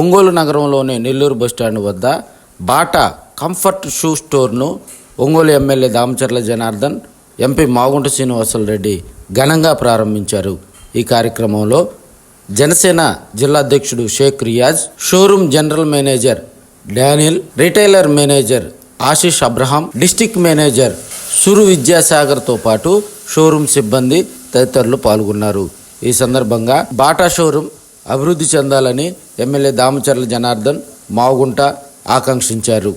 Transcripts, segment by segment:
ఒంగోలు నగరంలోని నెల్లూరు బస్టాండ్ వద్ద Bata comfort shoe స్టోర్ను ఒంగోలు ఎమ్మెల్యే దామచర్ల జనార్దన్ ఎంపీ మాగుంట శ్రీనివాసులు రెడ్డి ఘనంగా ప్రారంభించారు. ఈ కార్యక్రమంలో జనసేన జిల్లా అధ్యక్షుడు Sheikh Riyaz showroom general manager Daniel retailer manager Ashish Abraham district manager Suru విద్యాసాగర్తో పాటు షోరూమ్ సిబ్బంది తదితరులు పాల్గొన్నారు. ఈ సందర్భంగా బాటా షోరూమ్ అభివృద్ధి చెందాలని ఎమ్మెల్యే దామచర్ల జనార్దన్ మావుగుంట ఆకాంక్షించారు.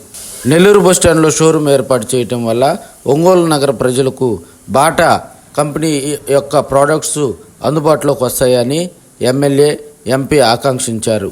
నెల్లూరు బస్టాండ్లో షోరూమ్ ఏర్పాటు చేయటం వల్ల ఒంగోలు నగర ప్రజలకు బాటా కంపెనీ యొక్క ప్రోడక్ట్స్ అందుబాటులోకి వస్తాయని ఎమ్మెల్యే ఎంపీ ఆకాంక్షించారు.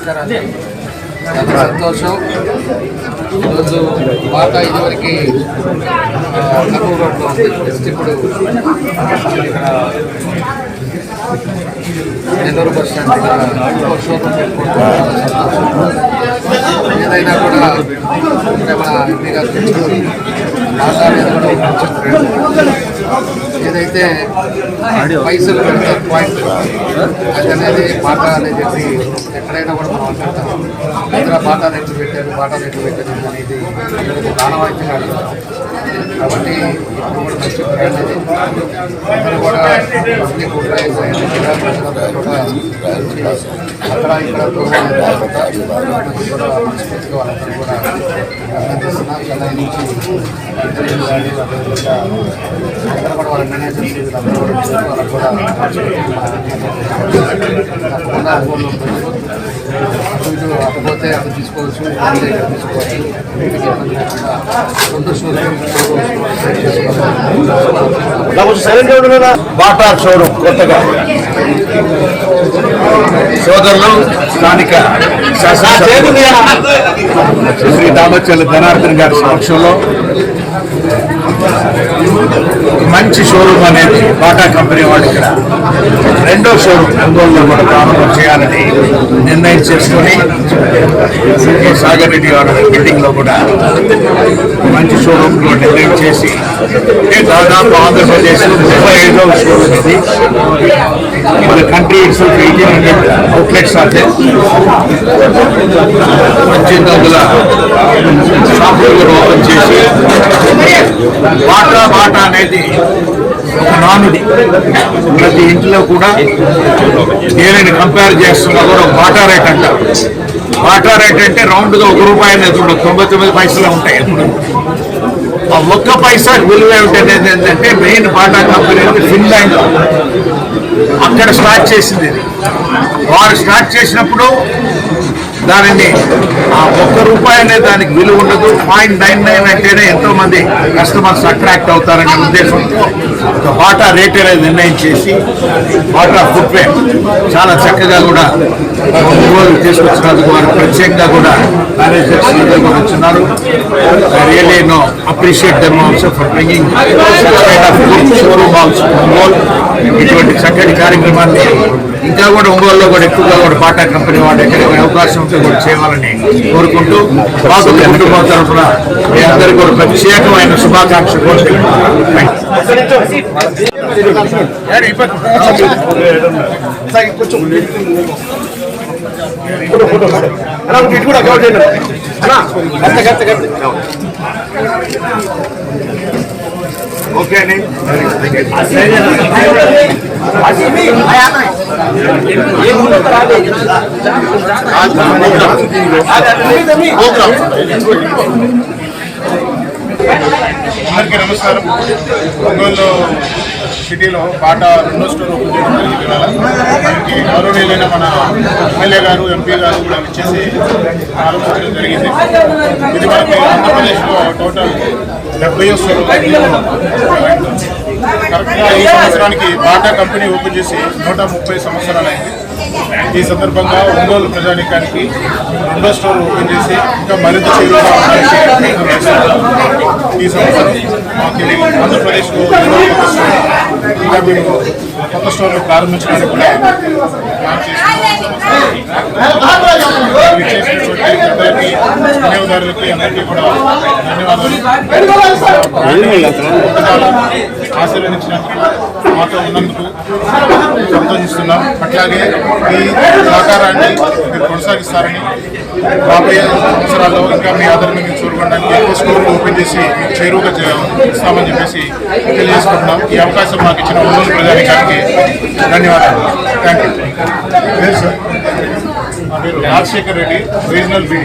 నమస్కారాలు. చాలా సంతోషం. ఈరోజు వార్త ఇదివరకు ఆ, కర్నూలు రోడ్లో ఉంది. జస్ట్ ఇప్పుడు నెల్లూరు బస్ స్టాండ్ షోరూమ్ సంతోషం ఏదైనా కూడా అంటే మన ఎంపీ గారు తెచ్చుకొని ఏదైతే పైసలు పెడతారు పాయింట్ అది పాట బాట అనేది చెప్పి ఎక్కడైనా కూడా మనం అనుకుంటాం. ఇతర పాట రేట్లు పెట్టారు పాట రేట్లు పెట్టారు అనేది ఈరోజు ఆనవాయితీగా అడుగుతాం కాబట్టి ఇప్పుడు కూడా మంచి బ్రాండ్ అది. అందరూ కూడా పబ్లిక్ కూడా అక్కడ ఇక్కడ దూరం కూడా మనస్ఫూర్తిగా వాళ్ళందరూ కూడా అభినందిస్తున్నాం చెన్నై నుంచి ఇంటర్వ్యూ అందరూ కూడా వాళ్ళ మేనేజర్స్ వీళ్ళందరూ కూడా వాళ్ళకు కూడా ఇటు అటుపోతే అటు తీసుకోవచ్చు ఇక్కడ తీసుకోవచ్చు షోరూమ్ బాటా షోరూమ్ కొత్తగా. సోదరులు స్థానిక శ్రీ దామచల్లి ధనార్దన్ గారి సమక్షంలో. మంచి షోరూమ్ అనేది బాటా కంపెనీ వాళ్ళు ఇక్కడ రెండో షోరూమ్ ఒంగోలులో కూడా ప్రారంభం చేయాలని నిర్ణయం చేసుకొని సాగర్ రెడ్డి గారి బిల్డింగ్లో కూడా మంచి షోరూమ్లో నిర్ణయం చేసి దాదాపు ఆంధ్రప్రదేశ్ ముప్పై ఐదవ షోరూమ్ ఇది. మన country itself eighteen hundred outlets అంటే పద్దెనిమిది వందల షాపులు ఓపెన్ చేసి బాటా బాటా అనేది ఒక నానుడి. ప్రతి ఇంట్లో కూడా దేనిని కంపేర్ చేస్తున్నా కూడా ఒక బాటా రేట్ అంటారు. బాటా రేట్ అంటే రౌండ్గా ఒక రూపాయి అనేది ఉండదు. తొంభై తొమ్మిది పైసలు ఉంటాయి. ఆ ఒక్క పైసా విలువ ఏమిటనేది ఏంటంటే మెయిన్ బాటా కంపెనీ అనేది ఫిన్లాండ్. అక్కడ స్టార్ట్ చేసింది. వారు స్టార్ట్ చేసినప్పుడు దానిని ఆ ఒక్క రూపాయి అనే దానికి విలువ ఉండదు. పాయింట్ నైన్ నైన్ అంటేనే ఎంతో మంది కస్టమర్స్ అట్రాక్ట్ అవుతారనే ఉద్దేశంతో ఒక బాటా రేట్ అనేది నిర్ణయం చేసి బాటా ఫుట్వేర్ చాలా చక్కగా కూడా రోజులు తీసుకొచ్చినందుకు వారు ప్రత్యేకంగా కూడా మేనేజర్స్ కూడా వచ్చినారు really no appreciate them also for bringing showroom also ఇటువంటి చక్కటి కార్యక్రమాన్ని ఇంకా కూడా ఒంగోలులో కూడా ఎక్కువగా కూడా బాటా కంపెనీ వాళ్ళు ఎక్కడికి అవకాశం ఉంటే కూడా చేయాలని కోరుకుంటూ మాకు కుటుంబం తరఫున మీ అందరికీ కూడా ప్రత్యేకమైన శుభాకాంక్షలు కోరుకుంటున్నాను ఓకే అండి అందరికీ నమస్కారం. ఒంగోలు సిటీలో బాటా రెండో స్టోర్ ఓపెన్ చేయడం జరిగింది ఇవాళ మనకి గౌరవనీయులైన మన ఎమ్మెల్యే గారు ఎంపీ గారు కూడా వచ్చేసి ప్రారంభించడం జరిగింది. ఇది మనకి ఆంధ్రప్రదేశ్లో టోటల్ డెబ్బై కరెక్ట్గా ఈ సంవత్సరానికి బాటా కంపెనీ ఓపెన్ చేసి నూట ముప్పై సంవత్సరాలైంది ఈ సందర్భంగా ఒంగోలు ప్రజానికానికి రెండో స్టోర్ ఓపెన్ చేసి ఇంకా మరింత చేరువగా ఈ సంవత్సరం మాకు ఆంధ్రప్రదేశ్లో ఇంకా మేము కొత్త స్టోర్లు ప్రారంభించడానికి కూడా వినియోగదారులకి అందరికీ కూడా ధన్యవాదాలు ఆశీర్వదించినందుకు మాతో ఉన్నందుకు సంతోషిస్తున్నాం అట్లాగే ఈ సహకారాన్ని కొనసాగిస్తారని రాబోయే సంవత్సరాల్లో ఇంకా మీ ఆదరణ మీరు చూడడానికి ఎక్కువ స్టోర్లు ఓపెన్ చేసి మీకు చేరువుగా చే- ఇస్తామని చెప్పేసి తెలియజేసుకుంటున్నాం. ఈ అవకాశం మాకు ఇచ్చిన ఒంగోలు ప్రజానికానికి ధన్యవాదాలు. థ్యాంక్ యూ సార్ నా పేరు రాజశేఖర్ రెడ్డి రీజనల్ బి